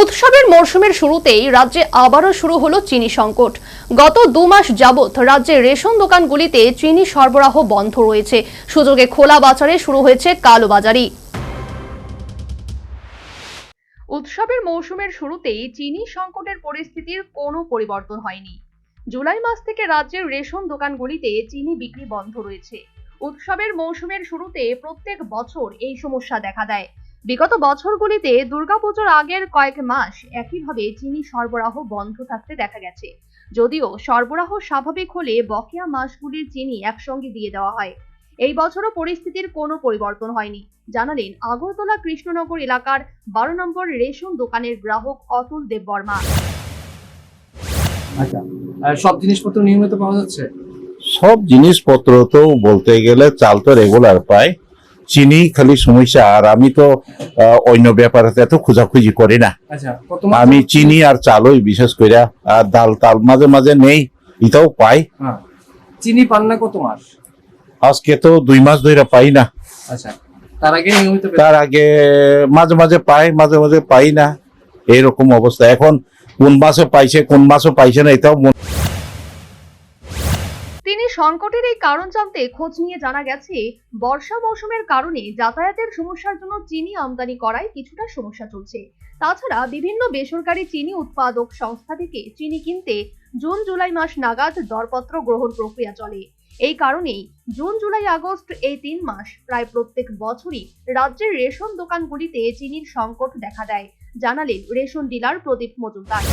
উৎসবের মরশুমের শুরুতেই রাজ্যে আবারও শুরু হলো চিনি সংকট। গত দু মাস যাবৎ রাজ্যের রেশন দোকানগুলিতে চিনি সরবরাহ বন্ধ রয়েছে। সুযোগে খোলা বাজারে শুরু হয়েছে কালোবাজারি। উৎসবের মৌসুমের শুরুতেই চিনি সংকটের পরিস্থিতির কোনো পরিবর্তন হয়নি। জুলাই মাস থেকে রাজ্যের রেশন দোকানগুলিতে চিনি বিক্রি বন্ধ রয়েছে। উৎসবের মৌসুমের শুরুতে প্রত্যেক বছর এই সমস্যা দেখা দেয়। বিগত বছরগুলিতে দুর্গাপুজোর আগের কয়েক মাস একইভাবে চিনি সরবরাহ বন্ধ থাকতে দেখা গেছে। যদিও সরবরাহ স্বাভাবিক হলে বকেয়া মাসগুলির চিনি একসঙ্গে দিয়ে দেওয়া হয়। এই বছরও পরিস্থিতির কোনো পরিবর্তন হয়নি। জানালেন আগরতলা কৃষ্ণনগর এলাকার বারো নম্বর রেশন দোকানের গ্রাহক অতুল দেববর্মা আচ্ছা সব জিনিসপত্র নিয়মিত পাওয়া যাচ্ছে? সব জিনিসপত্র তো বলতে গেলে চাল তো রেগুলার পাই চিনি খালি সমস্যা আর আমি তো অন্য ব্যাপারে এত খোঁজাখুঁজি করি না। আচ্ছা আমি চিনি আর চালই বিশেষ করে আর ডাল তাল মাঝে মাঝে নেই এটাও পাই। হ্যাঁ। চিনি পান না কত মাস? আজকে তো দুই মাস ধরে পাই না। আচ্ছা তার আগে তার আগে মাঝে মাঝে পাই মাঝে মাঝে পাই না। এরকম অবস্থা। এখন কোন মাসে পাইছে কোন মাসে পাইছে না এটাও তিনি সংকটের এই কারণ জানতে খোঁজ নিয়ে জানা গেছে, বর্ষা মৌসুমের কারণে যাতায়াতের সমস্যার জন্য চিনি আমদানি করায় কিছুটা সমস্যা চলছে। তাছাড়া বিভিন্ন বেসরকারি চিনি উৎপাদক সংস্থা থেকে চিনি কিনতে জুন জুলাই মাস নাগাদ দরপত্র গ্রহণ প্রক্রিয়া চলে। এই কারণেই জুন জুলাই আগস্ট এই তিন মাস প্রায় প্রত্যেক বছরই রাজ্যের রেশন দোকানগুলিতে চিনির সংকট দেখা দেয়, জানালেন রেশন ডিলার প্রদীপ মজুমদার।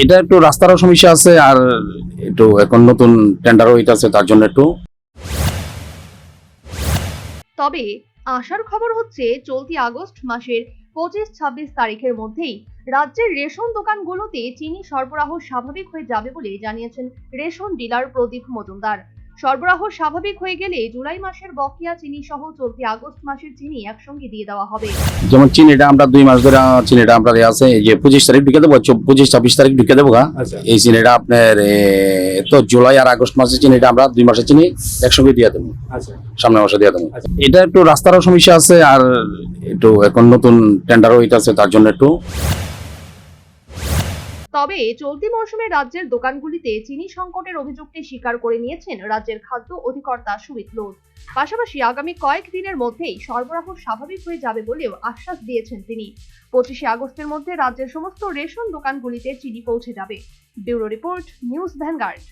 এটা একটু রাস্তারও সমস্যা আছে আর একটু এখন নতুন টেন্ডারও হইতাছে, তার জন্য একটু। তবে আশার খবর হচ্ছে, চলতি আগস্ট মাসের পঁচিশ ছাব্বিশ তারিখের মধ্যেই রাজ্যের রেশন দোকানগুলোতে চিনি সরবরাহ স্বাভাবিক হয়ে যাবে বলে জানিয়েছেন রেশন ডিলার প্রদীপ মজুমদার। সরবরাহ স্বাভাবিক হয়ে গেলে জুলাই মাসের বকেয়া চিনি সহ চলতি আগস্ট মাসের চিনি একসঙ্গে দিয়ে দেওয়া হবে। যেমন চিনিটা আমরা দুই মাস ধরে চিনিটা আমরা দেয়া আছে এই যে পঁচিশ তারিখ ঢুকে দেবো চব- পঁচিশ ছাব্বিশ তারিখ ঢুকে দেবো গা। আচ্ছা। এই চিনিটা আপনার তো জুলাই আর আগস্ট মাসের চিনিটা আমরা দুই মাসের চিনি একসঙ্গে দিয়ে দেবো। আচ্ছা। সামনে মাসে দিয়ে দেবো। আচ্ছা। এটা একটু রাস্তারও সমস্যা আছে আর একটু এখন নতুন টেন্ডারও হইতাছে তার জন্য একটু তবে চলতি মৌসুমে রাজ্যের দোকানগুলিতে চিনি সংকটের অভিযোগটি স্বীকার করে নিয়েছেন রাজ্যের খাদ্য অধিকর্তা সুমিত লোধ। পাশাপাশি আগামী কয়েক দিনের মধ্যেই সরবরাহ স্বাভাবিক হয়ে যাবে বলেও আশ্বাস দিয়েছেন তিনি। পঁচিশে আগস্টের মধ্যে রাজ্যের সমস্ত রেশন দোকানগুলিতে চিনি পৌঁছে যাবে। Bureau report, news Vanguard.